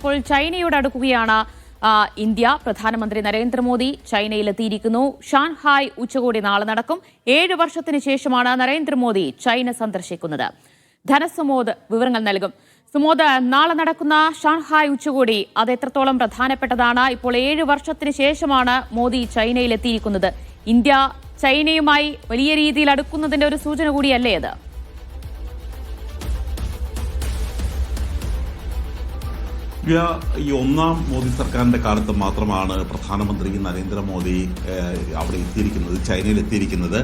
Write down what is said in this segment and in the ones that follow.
ഇപ്പോൾ ചൈനയോട് അടുക്കുകയാണ് ഇന്ത്യ. പ്രധാനമന്ത്രി നരേന്ദ്രമോദി ചൈനയിലെത്തിയിരിക്കുന്നു. ഷാൻഹായ് ഉച്ചകോടി നാളെ നടക്കും. ഏഴ് വർഷത്തിന് ശേഷമാണ് നരേന്ദ്രമോദി ചൈന സന്ദർശിക്കുന്നത്. ധനസുമോദ് വിവരങ്ങൾ നൽകും. സുമോദ് നാളെ നടക്കുന്ന ഷാൻഹായ് ഉച്ചകോടി അത് എത്രത്തോളം പ്രധാനപ്പെട്ടതാണ്? ഇപ്പോൾ ഏഴ് വർഷത്തിന് ശേഷമാണ് മോദി ചൈനയിലെത്തിയിരിക്കുന്നത്. ഇന്ത്യ ചൈനയുമായി വലിയ രീതിയിൽ അടുക്കുന്നതിന്റെ ഒരു സൂചന കൂടിയല്ലേ അത്? ഈ ഒന്നാം മോദി സർക്കാരിന്റെ കാലത്ത് മാത്രമാണ് പ്രധാനമന്ത്രി നരേന്ദ്രമോദി അവിടെ എത്തിയിരിക്കുന്നത് ചൈനയിൽ എത്തിയിരിക്കുന്നത്.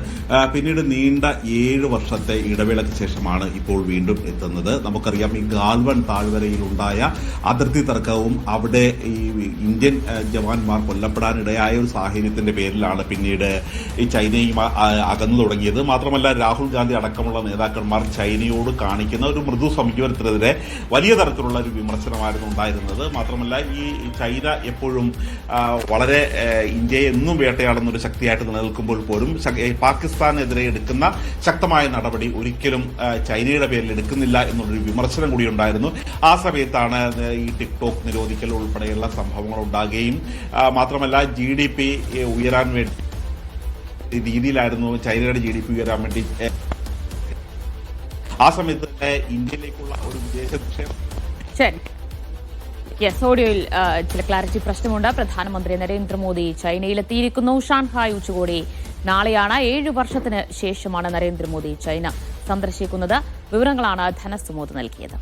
പിന്നീട് നീണ്ട ഏഴ് വർഷത്തെ ഇടവേളയ്ക്ക് ശേഷമാണ് ഇപ്പോൾ വീണ്ടും എത്തുന്നത്. നമുക്കറിയാം ഈ ഗാൽവൺ താഴ്വരയിലുണ്ടായ അതിർത്തി തർക്കവും അവിടെ ഈ ഇന്ത്യൻ ജവാന്മാർ കൊല്ലപ്പെടാനിടയായ ഒരു സാഹചര്യത്തിന്റെ പേരിലാണ് പിന്നീട് ഈ ചൈനയും അകന്നു തുടങ്ങിയത്. മാത്രമല്ല രാഹുൽ ഗാന്ധി അടക്കമുള്ള നേതാക്കന്മാർ ചൈനയോട് കാണിക്കുന്ന ഒരു മൃദു സമീപനത്തിനെതിരെ വലിയ തരത്തിലുള്ള ഒരു വിമർശനമായിരുന്നു ഉണ്ടായിരുന്നത്. മാത്രമല്ല ഈ ചൈന എപ്പോഴും വളരെ ഇന്ത്യയെ എന്നും വേട്ടയാടുന്ന ഒരു ശക്തിയായിട്ട് നിലനിൽക്കുമ്പോൾ പോലും പാകിസ്ഥാനെതിരെ എടുക്കുന്ന ശക്തമായ നടപടി ഒരിക്കലും ചൈനയുടെ പേരിൽ എടുക്കുന്നില്ല എന്നുള്ളൊരു വിമർശനം കൂടി ഉണ്ടായിരുന്നു. ആ സമയത്താണ് ഈ ടിക്ടോക്ക് നിരോധിക്കൽ ഉൾപ്പെടെയുള്ള സംഭവങ്ങൾ ഉണ്ടാകുകയും മാത്രമല്ല ജി ഡി പി ഉയരാൻ വേണ്ടി രീതിയിലായിരുന്നു ചൈനയുടെ ജി ഡി പി ഉയരാൻ വേണ്ടി ആ സമയത്ത് ഇന്ത്യയിലേക്കുള്ള ഒരു വിദേശ നിക്ഷേപം ശരി. യെസ് ഓഡിയോയിൽ ചില ക്ലാരിറ്റി പ്രശ്നമുണ്ട്. പ്രധാനമന്ത്രി നരേന്ദ്രമോദി ചൈനയിലെത്തിയിരിക്കുന്നു. ഷാൻഹായ് ഉച്ചകോടി നാളെയാണ്. ഏഴു വർഷത്തിന് ശേഷമാണ് നരേന്ദ്രമോദി ചൈന സന്ദർശിക്കുന്നത്. വിവരങ്ങളാണ് ധനസുമോദ് നൽകിയത്.